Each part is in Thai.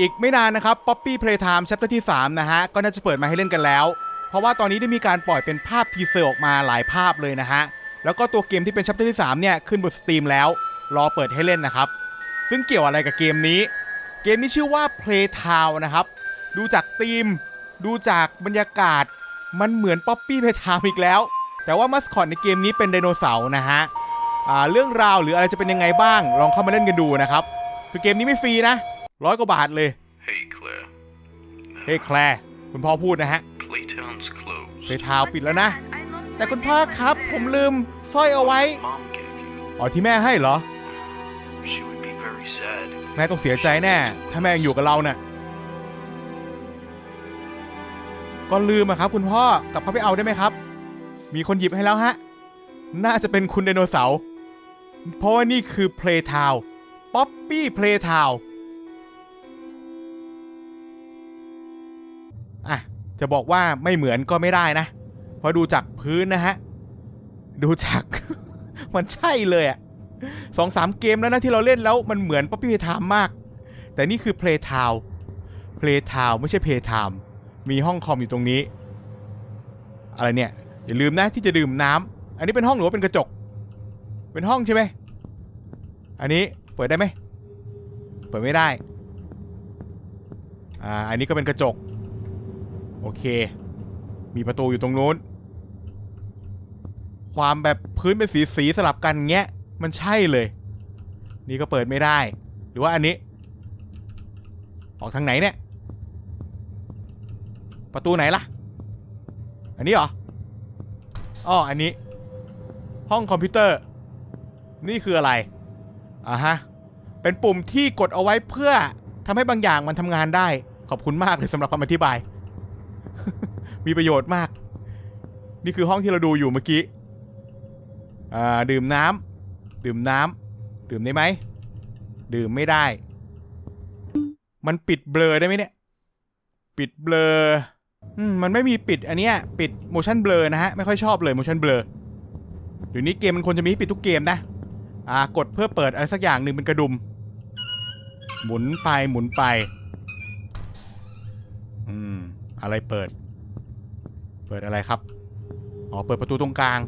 อีกไม่นานนะครับ Poppy Playtime Chapter ที่ 3 นะฮะ ก็น่าจะเปิดมาให้เล่นกันแล้ว เพราะว่าตอนนี้ได้มีการปล่อยเป็นภาพทีเซอร์ออกมาหลายภาพเลยนะฮะ แล้วก็ตัวเกมที่เป็น Chapter ที่ 3 เนี่ย ขึ้นบนสตรีมแล้ว รอเปิดให้เล่นนะครับ ซึ่งเกี่ยวอะไรกับเกมนี้ เกมนี้ชื่อว่า Playtown นะครับ ดูจากธีม ดูจากบรรยากาศ มันเหมือน Poppy Playtime อีกแล้ว แต่ว่ามัสคอตในเกมนี้เป็นไดโนเสาร์นะฮะอ่าเรื่องราวหรืออะไรจะเป็นยังไงบ้าง ลองเข้ามาเล่นกันดูนะครับ คือเกมนี้ไม่ฟรีนะ ร้อยกว่าบาทเลย Hey, Claire. เฮ้ยแคลร์คุณพ่อพูดนะฮะ Playtown's closed. เพทาวปิดแล้วนะ แต่คุณพ่อครับผมลืมสร้อยเอาไว้ Mom gave you. อ๋อที่แม่ให้เหรอ She would be very sad. if แม่ต้องเสียใจแน่ ถ้าแม่ยังอยู่กับเราเนะ่ะ ก็ลืมอะครับ คุณพ่อกลับเข้าไปเอาได้ไหมครับ มีคนหยิบให้แล้วฮะ น่าจะเป็นคุณไดโนเสาร์ เพราะว่านี่คือ Playtown Poppy Playtown อะ จะบอกว่าไม่เหมือนก็ไม่ได้นะ เพราะดูจากพื้นนะฮะ ดูจาก มันใช่เลยอะสองสามเกมแล้วนะที่เราเล่นแล้วมันเหมือน Poppy Playtime มาก แต่นี่คือ Playtown Playtown ไม่ใช่ Playtime มีห้องคอมอยู่ตรงนี้ อะไรเนี่ย อย่าลืมนะที่จะดื่มน้ำอันนี้เป็นห้องหรือว่าเป็นกระจก เป็นห้องใช่ไหมอันนี้เปิดได้ไหมเปิดไม่ได้อ่าอันนี้ก็เป็นกระจก โอเค มีประตูอยู่ตรงนู้น ความแบบพื้นเป็นสีสีสลับกันเงี้ย มันใช่เลย นี่ก็เปิดไม่ได้ หรือว่าอันนี้ ออกทางไหนเนี่ย ประตูไหนล่ะ อันนี้เหรออ๋ออันนี้ ห้องคอมพิวเตอร์ นี่คืออะไร อ่าฮะ เป็นปุ่มที่กดเอาไว้เพื่อทำให้บางอย่างมันทำงานได้ ขอบคุณมากเลยสำหรับคำอธิบาย มีประโยชน์มาก นี่คือห้องที่เราดูอยู่เมื่อกี้อ่าดื่มน้ำดื่มน้ำดื่มได้ไหม ดื่มไม่ได้ มันปิดเบลอได้ไหมเนี่ย ปิดเบลอมันไม่มีปิดอันเนี้ยปิด motion blur นะฮะ ไม่ค่อยชอบเลย motion blur เดี๋ยวนี้เกมมันควรจะมีปิดทุกเกมนะ อ่ากดเพื่อเปิดอะไรสักอย่างหนึ่งเป็นกระดุม หมุนไปหมุนไป อืม อะไรเปิด เปิดอะไรครับ อ๋อ เปิดประตูตรงกลาง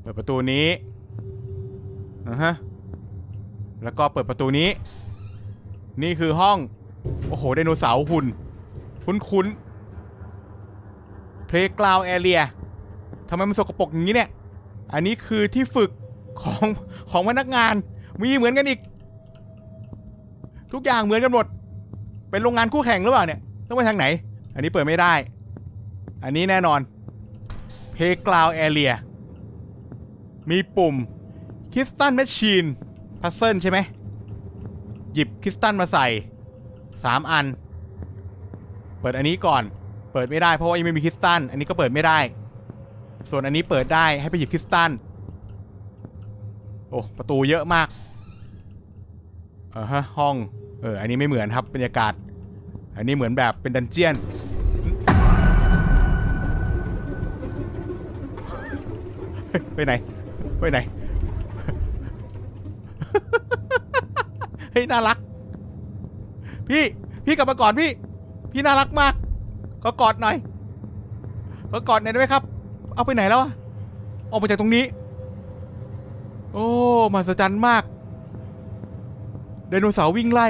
เปิดประตูนี้อ่าฮะ แล้วก็เปิดประตูนี้ นี่คือห้อง โอ้โห ไดโนเสาร์หุ่น คุ้นคุ้นเพลกราวแอเรียทำไมมันสกปรกอย่างนี้เนี่ย อันนี้คือที่ฝึกของของพนักงาน มีเหมือนกันอีก ทุกอย่างเหมือนกันหมด เป็นโรงงานคู่แข่งหรือเปล่าเนี่ย ต้องไปทางไหน อันนี้เปิดไม่ได้ อันนี้แน่นอน Playground Area มีปุ่ม Crystal Machine Puzzle ใช่ไหม หยิบคริสตัลมาใส่ 3 อัน เปิดอันนี้ก่อน เปิดไม่ได้เพราะว่ายังไม่มีคริสตัล อันนี้ก็เปิดไม่ได้ ส่วนอันนี้เปิดได้ให้ไปหยิบคริสตัล โอ้ ประตูเยอะมากอ่าฮะห้อง เออ อันนี้ไม่เหมือนครับบรรยากาศ อันนี้เหมือนแบบเป็นดันเจียน ไปไหน ไปไหน เฮ้ยน่ารัก พี่ พี่กลับมาก่อนพี่ พี่น่ารักมาก ก็กอดหน่อย ก็กอดหน่อยได้ไหมครับ เอาไปไหนแล้วอะออกมาจากตรงนี้ โอ้มหัศจรรย์มากไดโนเสาร์วิ่งไล่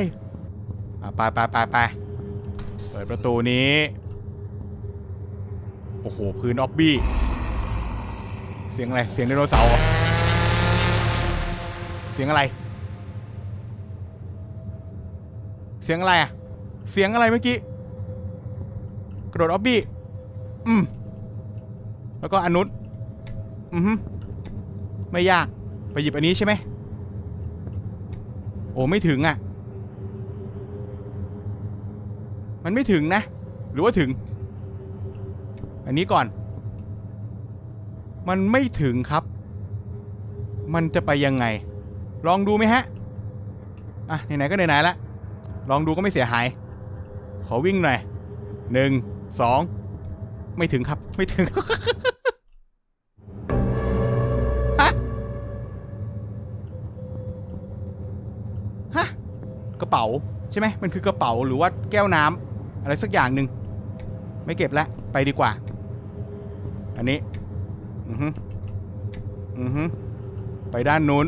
ไปไปไปไป เปิดประตูนี้ โอ้โห พื้นออบบี้ เสียงอะไร เสียงไดโนเสาร์เสียงอะไร เสียงอะไรอะเสียงอะไรเมื่อกี้ กระโดดออบบี้ อืม แล้วก็อนุษอือฮึไม่ยาก ไปหยิบอันนี้ใช่ไหม โอ้ ไม่ถึงอะ มันไม่ถึงนะ หรือว่าถึง อันนี้ก่อน มันไม่ถึงครับ มันจะไปยังไง ลองดูไหมฮะ อะ ไหนๆก็ไหนๆละ ลองดูก็ไม่เสียหาย ขอวิ่งหน่อยหนึ่งสองไม่ถึงครับ ไม่ถึงฮะฮะกระเป๋าใช่ไหมมันคือกระเป๋าหรือว่าแก้วน้ำ อะไรสักอย่างหนึ่งไม่เก็บแล้วไปดีกว่า อันนี้ อือฮึอือฮึไปด้านนู้น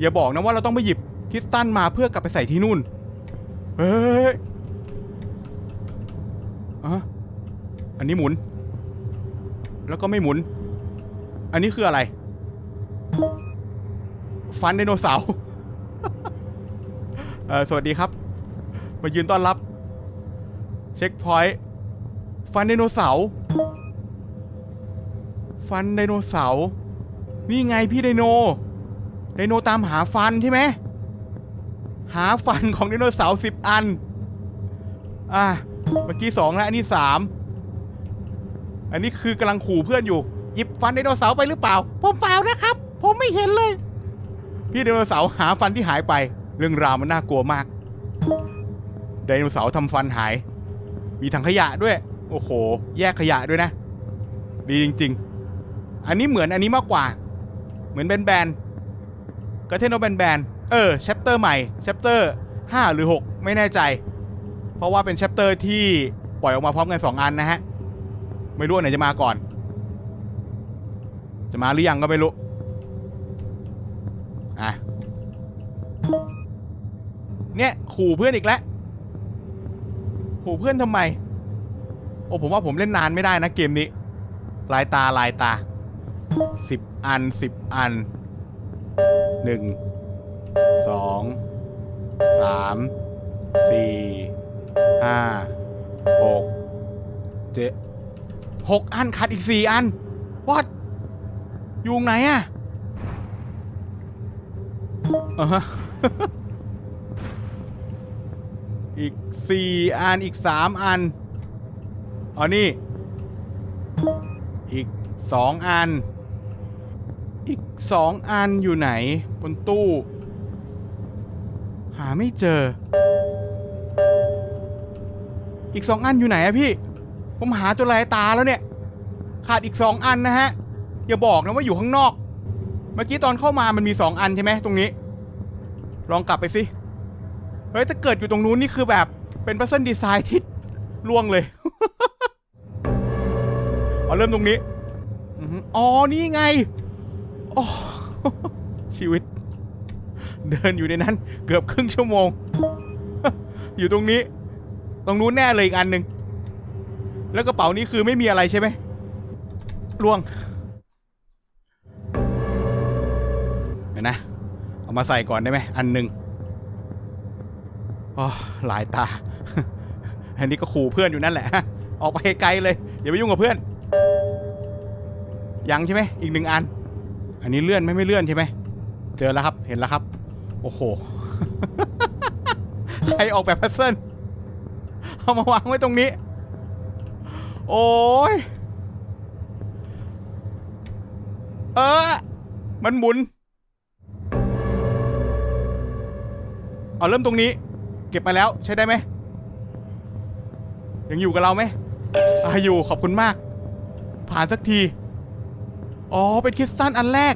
อย่าบอกนะว่าเราต้องไปหยิบคริสตัลมาเพื่อกลับไปใส่ที่นู่น เฮ้ยอะอันนี้หมุน แล้วก็ไม่หมุน อันนี้คืออะไร ฟันไดโนเสาร์เออสวัสดีครับ มายืนต้อนรับ เช็คพอยต์ฟันไดโนเสาร์ฟันไดโนเสาร์นี่ไงพี่ไดโนไดโนตามหาฟันใช่ไหมหาฟันของไดโนเสาร์สิบอัน อะเมื่อกี้สองแล้วอันนี้สามอันนี้คือกำลังขู่เพื่อนอยู่ หยิบฟันไดโนเสาร์ไปหรือเปล่า ผมเปล่านะครับ ผมไม่เห็นเลย พี่ไดโนเสาร์หาฟันที่หายไป เรื่องราวมันน่ากลัวมาก ดโนเสาร์ทำฟันหาย มีถังขยะด้วย โอ้โห แยกขยะด้วยนะ ดีจริง ๆ อันนี้เหมือนอันนี้มากกว่า เหมือนแบนๆกระเทนโนแบนๆเออแชปเตอร์ใหม่แชปเตอร์5หรือ 6 ไม่แน่ใจ เพราะว่าเป็นแชปเตอร์ที่ปล่อยออกมาพร้อมกัน 2 อันนะฮะ ไม่รู้อันไหนจะมาก่อน จะมาหรือยังก็ไม่รู้ อะ เนี่ย ขู่เพื่อนอีกแล้ว ขู่เพื่อนทำไม โอ้ผมว่าผมเล่นนานไม่ได้นะเกมนี้ ลายตาลายตาสิบอันสิบอันหนึ่งสองสามสี่ห้าหกเจ็ดหกอันขาดอีกสี่อันวัดอยู่ไหนอะอะ อีกสี่อัน อีกสามอันอ๋อนี่ อีกสองอัน อีกสองอันอยู่ไหน บนตู้ หาไม่เจอ อีกสองอันอยู่ไหนอะพี่ ผมหาจนลายตาแล้วเนี่ย ขาดอีกสองอันนะฮะ อย่าบอกนะว่าอยู่ข้างนอก เมื่อกี้ตอนเข้ามามันมีสองอันใช่ไหมตรงนี้ ลองกลับไปสิ เฮ้ยถ้าเกิดอยู่ตรงนู้นนี่คือแบบเป็นพัซเซิลดีไซน์ที่ล่วงเลยเอาเริ่มตรงนี้ อ๋อ นี่ไงอชีวิต เดินอยู่ในนั้น เกือบครึ่งชั่วโมง อยู่ตรงนี้ ตรงนู้นแน่เลยอีกอันหนึ่ง แล้วกระเป๋านี้คือไม่มีอะไรใช่ไหมล่วงเห็นนะ เอามาใส่ก่อนได้ไหม อันหนึ่ง อ๋อหลายตา อันนี้ก็ขู่เพื่อนอยู่นั่นแหละ ออกไปไกลเลยอย่าไปยุ่งกับเพื่อน ยังใช่ไหมอีกหนึ่งอัน อันนี้เลื่อนไหม่ไม่เลื่อนใช่ไหมเจอแล้วครับเห็นแล้วครับ โอ้โหใครออกแบบพัซเซิลเอามาวางไว้ตรงนี้ โอ้ยเออ มันหมุน เอาเริ่มตรงนี้ เก็บมาแล้วใช้ได้ไหม ยังอยู่กับเราไหมอ่าอยู่ขอบคุณมาก ผ่านสักที อ๋อ เป็นคริสตัลอันแรก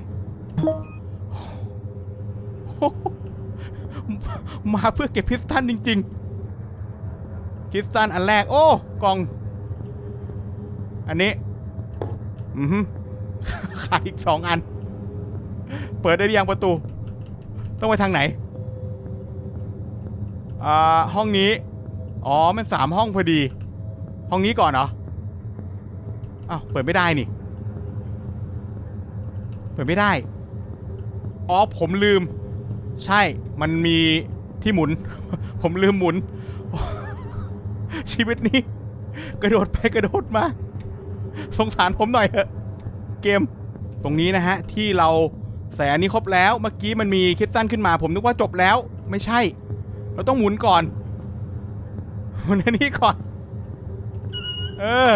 มาเพื่อเก็บคริสตัลจริง ๆคริสตัลอันแรก โอ้ กล่อง อันนี้ อือฮึขายอีกสองอัน เปิดได้ยังประตู ต้องไปทางไหน อ่าห้องนี้ อ๋อ มันสามห้องพอดี ห้องนี้ก่อนเหรอ อ้าว เปิดไม่ได้นี่ เปิดไม่ได้ อ๋อ ผมลืม ใช่ มันมีที่หมุน ผมลืมหมุน ชีวิตนี้ กระโดดไปกระโดดมา สงสารผมหน่อยเถอะ เกม ตรงนี้นะฮะ ที่เราใส่อันนี้ครบแล้ว เมื่อกี้มันมีคิดสั้นขึ้นมา ผมนึกว่าจบแล้ว ไม่ใช่ เราต้องหมุนก่อนหมุนอันนี้ก่อน เออ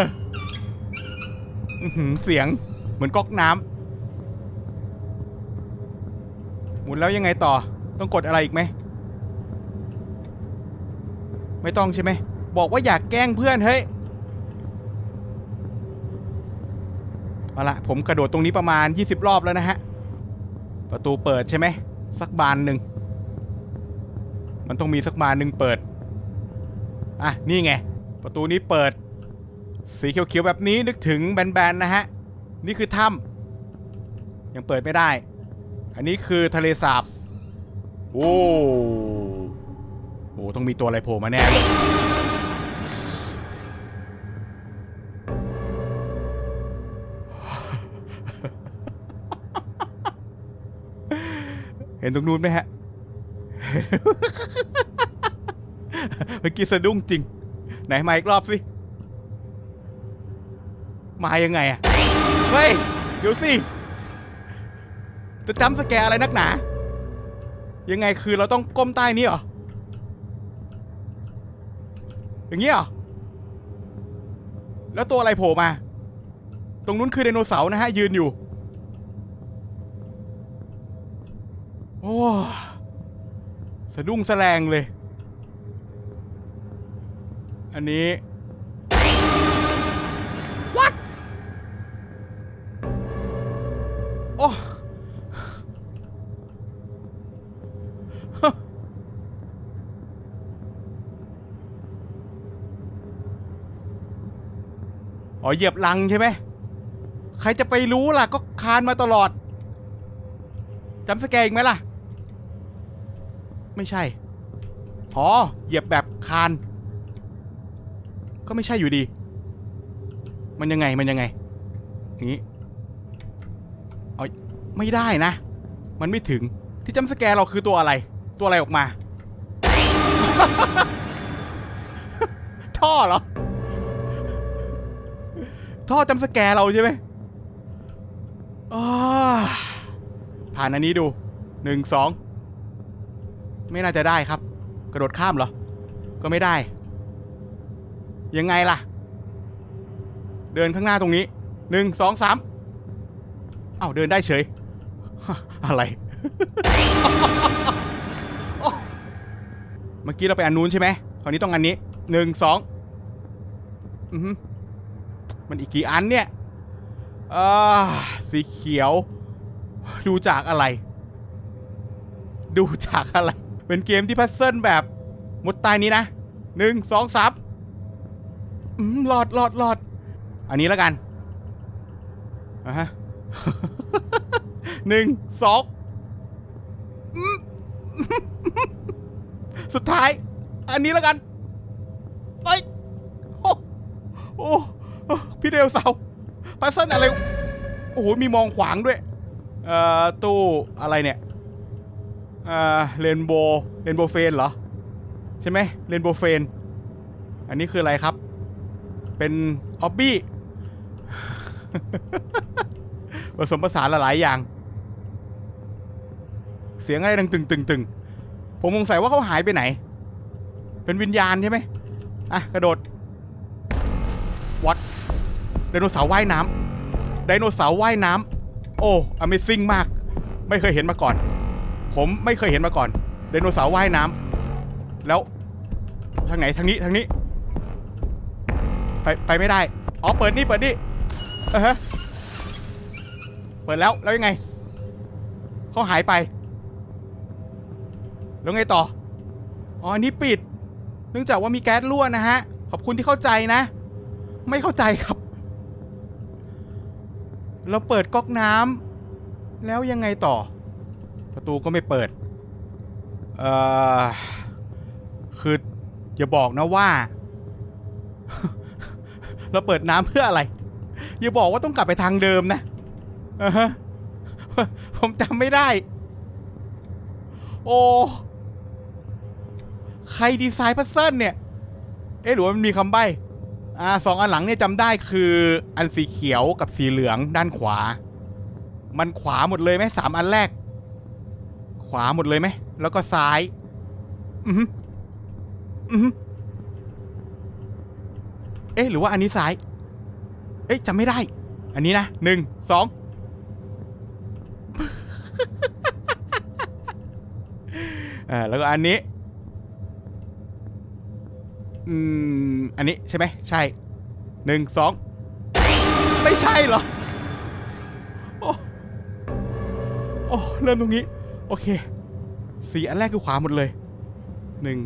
อื้อหือเสียงเหมือนก๊อกน้ำหมุนแล้วยังไงต่อ ต้องกดอะไรอีกไหม ไม่ต้องใช่ไหม บอกว่าอยากแกล้งเพื่อนเฮ้ย เอาละผมกระโดดตรงนี้ประมาณ 20 รอบแล้วนะฮะ ประตูเปิดใช่ไหม สักบานหนึ่ง มันต้องมีสักบานหนึ่งเปิด อะ นี่ไง ประตูนี้เปิด สีเขียวๆแบบนี้นึกถึงแบนๆนะฮะ นี่คือถ้ำยังเปิดไม่ได้ อันนี้คือทะเลสาบ โอ้โหต้องมีตัวอะไรโผล่มาแน่เห็นตรงนู้นไหมฮะ เมื่อกี้สะดุ้งจริง ไหนมาอีกรอบสิ มายังไงอะเฮ้ย เดี๋ยวสิ จะจำสแกรอะไรนักหนา ยังไงคือเราต้องก้มใต้นี้เหรอ อย่างนี้เหรอ แล้วตัวอะไรโผล่มา ตรงนู้นคือไดโนเสาร์นะฮะ ยืนอยู่ โอ้ะดุ้งแสลงเลย อันนี้ What โอ้อ๋อเหยียบลังใช่ไหม ใครจะไปรู้ล่ะ ก็คานมาตลอดจำสแกอีกไหมล่ะ ไม่ใช่ อ๋อ เหยียบแบบคาน ก็ไม่ใช่อยู่ดี มันยังไง มันยังไง อย่างนี้เอาไม่ได้นะ มันไม่ถึง ที่จำสแกร์เราคือตัวอะไร ตัวอะไรออกมา ท่อเหรอ ท่อจำสแกร์เราใช่ไหมอ้าผ่านอันนี้ดูหนึ่งสอง ไม่น่าจะได้ครับ กระโดดข้ามเหรอ ก็ไม่ได้ ยังไงล่ะ เดินข้างหน้าตรงนี้หนึ่งสองสามเอ้าเดินได้เฉย อะไร เมื่อกี้เราไปอันนู้นใช่ไหมคราวนี้ต้องอันนี้หนึ่งสองอือมันอีกกี่อันเนี่ยอ่าสีเขียว ดูจากอะไร ดูจากอะไร เป็นเกมที่พัซเซิลแบบมุดใต้นี้นะหนึ่งสองสามอืมหลอดหลอดหลอด อันนี้แล้วกันอะฮะหนึ่งสองสุดท้าย อันนี้แล้วกันไปโอ้โอ้พี่เดลเสาพัซเซิลอะไร โอ้โห มีมองขวางด้วย เอ่อ ตู้อะไรเนี่ย เรนโบว์เรนโบว์เฟนเหรอ ใช่ไหมเรนโบว์เฟน อันนี้คืออะไรครับ เป็นออบบี้ผสมผสานหลายอย่าง เสียงอะไรดังตึงตึงตึงผมสงสัยว่าเขาหายไปไหน เป็นวิญญาณใช่ไหมอะ กระโดดวัดไดโนเสาร์ว่ายน้ำไดโนเสาร์ว่ายน้ำโอ้ Amazing มาก ไม่เคยเห็นมาก่อน ผมไม่เคยเห็นมาก่อนไดโนเสาร์ว่ายน้ำแล้วทางไหนทางนี้ทางนี้ ไปไปไม่ได้อ๋อเปิดนี่เปิดนี่เออฮะเปิดแล้วแล้วยังไงเขาหายไป แล้วไงต่ออ๋ออันนี้ปิด เนื่องจากว่ามีแก๊สรั่วนะฮะขอบคุณที่เข้าใจนะ ไม่เข้าใจครับ เราเปิดก๊อกน้ำแล้วยังไงต่อ ประตูก็ไม่เปิด เอ่อ คืออย่าบอกนะว่า เราเปิดน้ำเพื่ออะไร อย่าบอกว่าต้องกลับไปทางเดิมนะอ่าฮะผมจำไม่ได้ โอ้ ใครดีไซน์พัซเซิลเนี่ย เอ๊ะหรือว่ามันมีคำใบ้อ่าสองอันหลังเนี่ยจำได้คืออันสีเขียวกับสีเหลืองด้านขวา มันขวาหมดเลยไหมสามอันแรก ขวาหมดเลยไหม แล้วก็ซ้าย อือหืออือหือเอ๊ะ หรือว่าอันนี้ซ้าย เอ๊ะจำไม่ได้ อันนี้นะหนึ่งสองอ่าแล้วก็อันนี้ อืม อันนี้ใช่ไหม ใช่หนึ่งสองไม่ใช่เหรอ โอ้โอ้เริ่มตรงนี้ โอเคสีอันแรกคือขวาหมดเลยหนึ่ง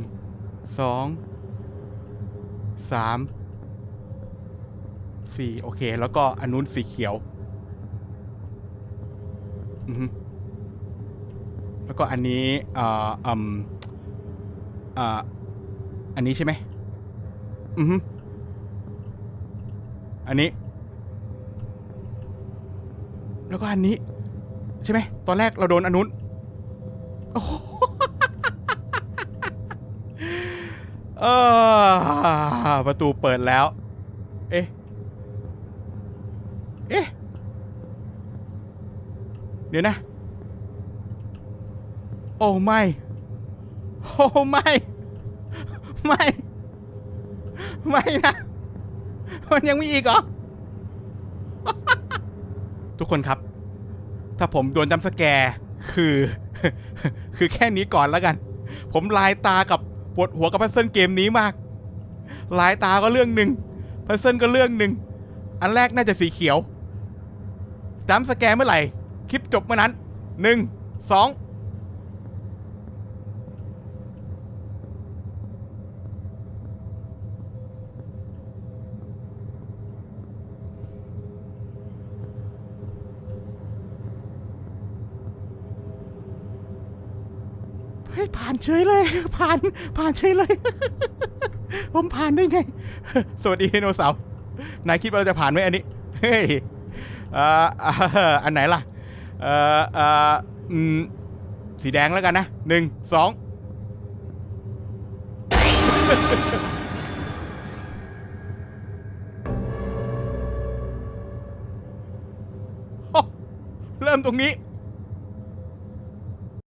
สองสามสี่โอเค แล้วก็อันนู้นสีเขียวอือฮึแล้วก็อันนี้อ่ออืมเอ่ออันนี้ใช่ไหมอือฮึอันนี้ แล้วก็อันนี้ ใช่ไหมตอนแรกเราโดนอันนู้น ประตูเปิดแล้ว เอ๊ะ เอ๊ะ เดี๋ยวนะ โอ้ไม่ โอ้ไม่ ไม่ ไม่นะ มันยังมีอีกเหรอ ทุกคนครับ ถ้าผมโดนจำสแกร์คือ คือแค่นี้ก่อนแล้วกัน ผมลายตากับปวดหัวกับพัซเซิลเกมนี้มาก ลายตาก็เรื่องหนึ่งพัซเซิลก็เรื่องหนึ่ง อันแรกน่าจะสีเขียวจำสแกนเมื่อไหร่ คลิปจบเมื่อนั้นหนึ่งสอง เฮ้ยผ่านเฉยเลย ผ่านผ่านเฉยเลย ผมผ่านได้ไง สวัสดีไดโนเสาร์นายคิดว่าเราจะผ่านไหมอันนี้ เฮ้ยอันไหนล่ะเอ่อเอ่อสีแดงแล้วกันนะหนึ่งสองเริ่มตรงนี้